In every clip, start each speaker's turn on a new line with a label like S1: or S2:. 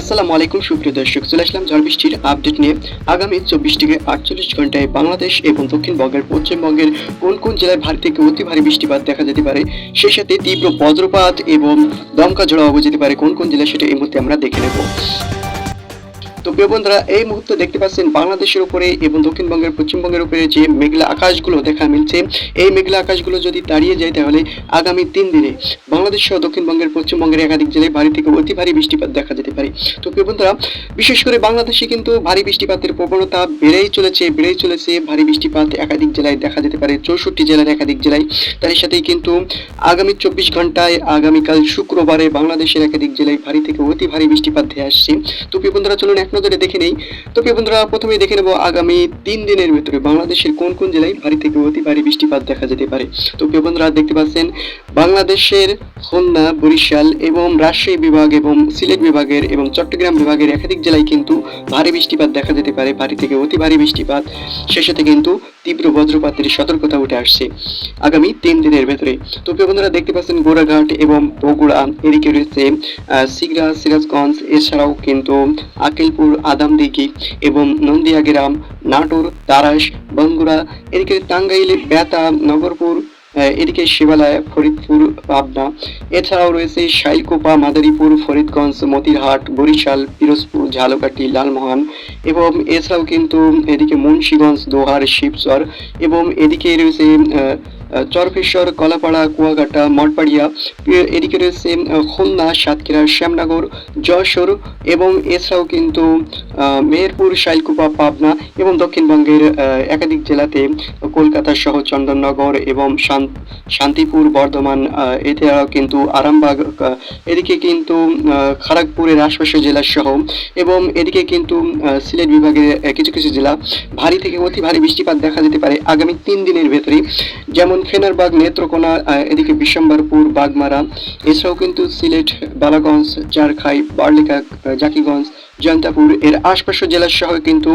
S1: আসসালামু আলাইকুম, সুপ্রিয় দর্শক, চলে আসলাম ঝড় বৃষ্টির আপডেট নিয়ে। আগামী চব্বিশ থেকে আটচল্লিশ ঘন্টায় বাংলাদেশ এবং দক্ষিণবঙ্গের, পশ্চিমবঙ্গের কোন কোন জেলায় ভারী থেকে অতি ভারী বৃষ্টিপাত দেখা যেতে পারে, সেই সাথে তীব্র বজ্রপাত এবং দমকা ঝড়াও যেতে পারে, কোন কোন জেলায় সেটা এই মুহূর্তে আমরা দেখে নেব। তো প্রিয় বন্ধুরা, এই মুহূর্তে দেখতে পাচ্ছেন বাংলাদেশের উপরে এবং দক্ষিণবঙ্গের, পশ্চিমবঙ্গের উপরে যে মেঘলা আকাশগুলো দেখা মিলছে, এই মেঘলা আকাশগুলো যদি দাঁড়িয়ে যায় তাহলে আগামী তিন দিনে বাংলাদেশ সহ দক্ষিণবঙ্গের, পশ্চিমবঙ্গের একাধিক জেলায় ভারী থেকে অতি ভারী বৃষ্টিপাত দেখা যেতে পারে। তো প্রিয় বন্ধুরা, বিশেষ করে বাংলাদেশে কিন্তু ভারী বৃষ্টিপাতের প্রবণতা বেড়েই চলেছে বেড়েই চলেছে ভারী বৃষ্টিপাত একাধিক জেলায় দেখা যেতে পারে, চৌষট্টি জেলার একাধিক জেলায়। তার সাথেই কিন্তু আগামী চব্বিশ ঘন্টায়, আগামীকাল শুক্রবারে বাংলাদেশের একাধিক জেলায় ভারী থেকে অতি ভারী বৃষ্টিপাত ধেয়ে আসছে। তো প্রিয় বন্ধুরা, চলুন এক নজরে দেখে নেই। তো প্রিয় বন্ধুরা, প্রথমেই দেখে নেব আগামী তিন দিনের ভিতরে বাংলাদেশের কোন কোন জেলায় ভারী থেকে অতি ভারী বৃষ্টিপাত দেখা যেতে পারে। তো প্রিয় বন্ধুরা, দেখতে পাচ্ছেন, বাংলাদেশের খুলনা, বরিশাল এবং রাজশাহী বিভাগ এবং সিলেট বিভাগের এবং চট্টগ্রাম বিভাগের একাধিক জেলায় কিন্তু ভারী বৃষ্টিপাত দেখা যেতে পারে, ভারী থেকে অতি ভারী বৃষ্টিপাত। শেষেতে কিন্তু তীব্র বজ্রপাতের সতর্কতা উঠে আসছে। আগামী তিন দিনের ভেতরে। তো প্রিয় বন্ধুরা, দেখতে পাচ্ছেন গোড়াঘাট এবং বগুড়া। এদিকে রয়েছে সিগড়া, সিরাজগঞ্জ, এছাড়াও কিন্তু আকিলপুর, আদামদিঘি এবং নন্দিয়া গ্রাম নাটোর, তারাস বঙ্গুড়া এদিকে টাঙ্গাইল, বেতা, নগরপুর এদিকে শিবালয়, ফরিদপুর, পাবনা। এছাড়াও রয়েছে শাইলকোপা, মাদারীপুর, ফরিদগঞ্জ, মতিরহাট, বরিশাল, পিরোজপুর, ঝালকাঠি, লালমোহন এবং এছাড়াও কিন্তু এদিকে মুন্সীগঞ্জ দোহার শিবচর এবং এদিকে রয়েছে চরফেশ্বর কলাপাড়া কুয়াঘাটা মঠবাড়িয়া এদিকে রয়েছে খুলনা, সাতক্ষীরা, শ্যামনগর, যশোর এবং এছাড়াও কিন্তু মেহেরপুর শাইলকুপা পাবনা এবং দক্ষিণবঙ্গের একাধিক জেলাতে কলকাতা সহ চন্দননগর এবং শান্তিপুর, বর্ধমান এছাড়াও কিন্তু আরামবাগ এদিকে কিন্তু খড়গপুরের আশপাশের জেলা সহ এবং এদিকে কিন্তু সিলেট বিভাগের কিছু কিছু জেলা ভারী থেকে অতি ভারী বৃষ্টিপাত দেখা যেতে পারে আগামী তিন দিনের ভেতরে যেমন খেনারবাগ নেত্রকোনা এদিকে বিশ্বম্বরপুর বাগমারা এছাড়াও কিন্তু সিলেট বালাগঞ্জ চারখাই বার্লিকা জাকিগঞ্জ জয়ন্তাপুর এর আশপাশের জেলার সহ কিন্তু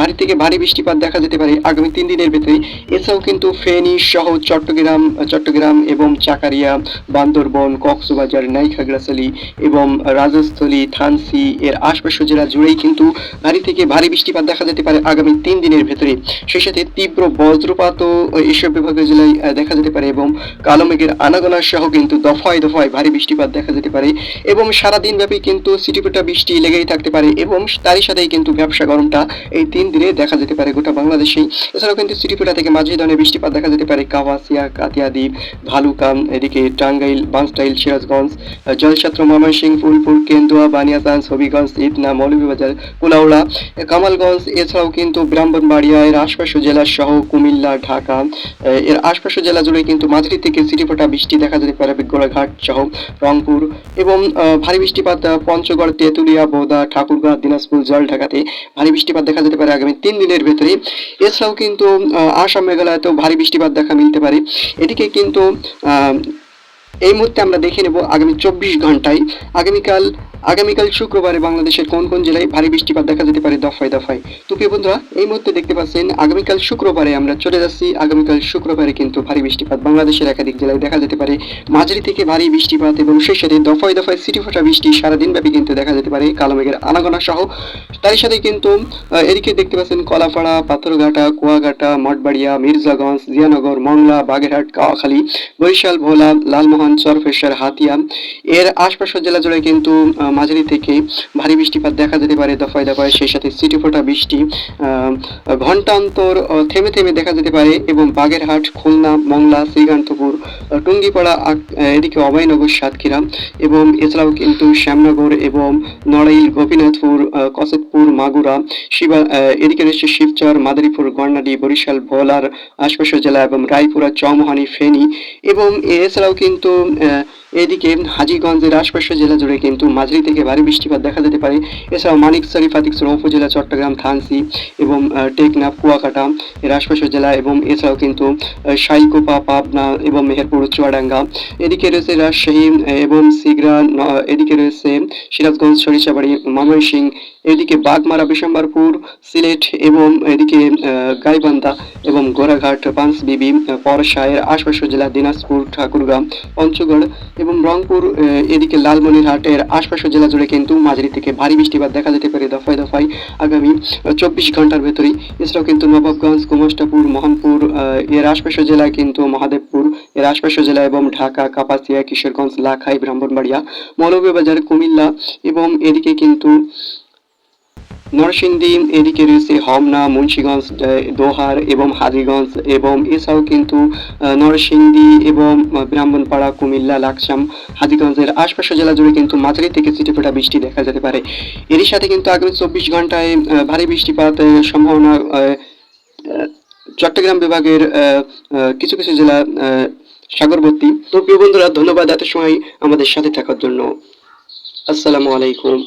S1: ভারী থেকে ভারী বৃষ্টিপাত দেখা যেতে পারে আগামী তিন দিনের ভেতরে। এছাড়াও কিন্তু ফেনী সহ চট্টগ্রাম চট্টগ্রাম এবং চাকারিয়া, বান্দরবন, কক্সবাজার নাইখাগড়াছড়ি এবং রাজস্থলী, থানসি এর আশপাশের জেলা জুড়েই কিন্তু ভারী থেকে ভারী বৃষ্টিপাত দেখা যেতে পারে আগামী তিন দিনের ভেতরে। সেই সাথে তীব্র বজ্রপাতও এসব বিভাগের জেলায় দেখা যেতে পারে এবং কালো মেঘের আনাগোনা সহ কিন্তু দফায় দফায় ভারী বৃষ্টিপাত দেখা যেতে পারে এবং সারাদিন ব্যাপী কিন্তু সিটিপিটা বৃষ্টি লেগেই থাকতে পারে। এবং তারই সাথেই কিন্তু ব্যবসা গরমটা এই তিন দিনে দেখা যেতে পারে গোটা বাংলাদেশেই। এছাড়াও কিন্তু সিটিপিটা থেকে মাঝে ধরনের বৃষ্টিপাত দেখা যেতে পারে। কাওয়াসিয়া কাতিয়াদ্বীপ ভালুকাম, এদিকে টাঙ্গাইল বাংস্টাইল সিরাজগঞ্জ, জলছত্র ময়মনসিংহ ফুলপুর কেন্দুয়া বানিয়াচান্স হবিগঞ্জ ইটনা মৌলভীবাজার, কুলাউড়া, কামালগঞ্জ, এছাড়াও কিন্তু ব্রাহ্মণবাড়িয়া, এর আশপাশের জেলা সহ কুমিল্লা, ঢাকা, এর আশপাশের জেলা জুড়ে কিন্তু মাঝারি থেকে সিটিপোটা বৃষ্টি দেখা যেতে পারে। গোড়াঘাট সহ রংপুর এবং ভারী বৃষ্টিপাত পঞ্চগড়, তেঁতুলিয়া, বোদা ঠাকুরগাঁ দিনাজপুর জল ঢাকাতে ভারী বৃষ্টিপাত দেখা যেতে পারে আগামী তিন দিনের ভেতরে। এছাড়াও কিন্তু আসাম মেঘালয়তেও ভারী বৃষ্টিপাত দেখা মিলতে পারে। এদিকে কিন্তু এই মুহূর্তে আমরা দেখে নেব আগামী চব্বিশ ঘন্টায়। আগামীকাল আগামীকাল শুক্রবারে বাংলাদেশের কোন কোন জেলায় ভারী বৃষ্টিপাত দেখা যেতে পারে দফায় দফায়? তো প্রিয় বন্ধুরা, এই মুহূর্তে দেখতে পাচ্ছেন আগামীকাল শুক্রবারে আমরা চলে যাচ্ছি। আগামীকাল শুক্রবারে কিন্তু ভারী বৃষ্টিপাত বাংলাদেশের একাধিক জেলায় দেখা যেতে পারে। মাঝারি থেকে ভারী বৃষ্টিপাত এবং সেই সাথে দফায় দফায় সিটি ফোটা বৃষ্টি সারাদিন ব্যাপী কিন্তু দেখা যেতে পারে কালো মেঘের আনাগোনা সহ। তার সাথে কিন্তু এদিকে দেখতে পাচ্ছেন কলাপাড়া, পাথরঘাটা, কুয়াঘাটা, মঠবাড়িয়া, মির্জাগঞ্জ, জিয়ানগর, মংলা, বাগেরহাট, কাওয়াখালী, বরিশাল, ভোলা, লালমোহন, চরফেশ্বর, হাতিয়া। এর আশপাশের জেলা জুড়ে কিন্তু মাঝারি থেকে ভারী বৃষ্টিপাত দেখা যেতে পারে দফায় দফায় সেই সাথে সিটি ফোটা বৃষ্টি আহ, ঘণ্টান্তর থেমে থেমে দেখা যেতে পারে এবং বাগেরহাট খুলনা মংলা শ্রীকান্তপুর টুঙ্গিপাড়া এদিকে অভয়নগর সাতক্ষীরা এবং এছাড়াও কিন্তু শ্যামনগর এবং নড়াইল গোপীনাথপুর কসতপুর মাগুরা শিবা এদিকে রয়েছে শিবচর মাদারীপুর গর্নাডি বরিশাল ভোলার আশপাশের জেলা এবং রায়পুরা চৌমোহানি ফেনী এবং এছাড়াও কিন্তু এদিকে হাজিগঞ্জের আশপাশের জেলা জুড়ে কিন্তু মাঝারি থেকে ভারী বৃষ্টিপাত দেখা যেতে পারে। এছাড়াও মানিকসারি ফাতিকসর উপজেলা, চট্টগ্রাম থানসি এবং টেকনাফ কুয়াকাটা এর আশপাশের জেলা এবং এছাড়াও কিন্তু সাইকোপা, পাবনা এবং মেহেরপুর চুয়াডাঙ্গা এদিকে রয়েছে রাজশাহী এবং সিগরা এদিকে রয়েছে সিরাজগঞ্জ, সরিষাবাড়ি, ময়মনসিংহ এদিকে বাগমারা, বিশম্বরপুর, সিলেট এবং এদিকে গাইবান্ধা এবং গোরাঘাট পাঁচবিবি পরশায়ের আশপাশ জেলা দিনাজপুর, ঠাকুরগাঁও পঞ্চগড় এবং রংপুর এদিকে লালমনিরহাটের আশপাশ জেলা জুড়ে কিন্তু মাঝারি থেকে ভারী বৃষ্টিপাত দেখা যেতে পারে দফায় দফায় আগামী চব্বিশ ঘণ্টার ভেতরেই। এছাড়াও কিন্তু নবাবগঞ্জ কুমাষ্টাপুর মোহনপুর এর আশপাশ জেলায় কিন্তু মহাদেবপুর, এর আশপাশ জেলা এবং ঢাকা, কাপাসিয়া, কিশোরগঞ্জ, লাখাই, ব্রাহ্মণবাড়িয়া, মৌলভীবাজার, কুমিল্লা এবং এদিকে কিন্তু নরসিংদী, এদিকে রয়েছে হোমনা মুন্সিগঞ্জ দোহার এবং হাজিগঞ্জ এবং এছাড়াও কিন্তু নরসিংদী এবং ব্রাহ্মণপাড়া, কুমিল্লা, লাকসাম, হাজিগঞ্জের আশপাশের জেলা জুড়ে কিন্তু মাঝারি থেকে ছিটেফোঁটা বৃষ্টি দেখা যেতে পারে। এরই সাথে কিন্তু আগামী চব্বিশ ঘন্টায় ভারী বৃষ্টিপাতের সম্ভাবনা চট্টগ্রাম বিভাগের কিছু কিছু জেলা সাগরবর্তী। তো প্রিয় বন্ধুরা, ধন্যবাদ এত সময় আমাদের সাথে থাকার জন্য। আসসালামু আলাইকুম।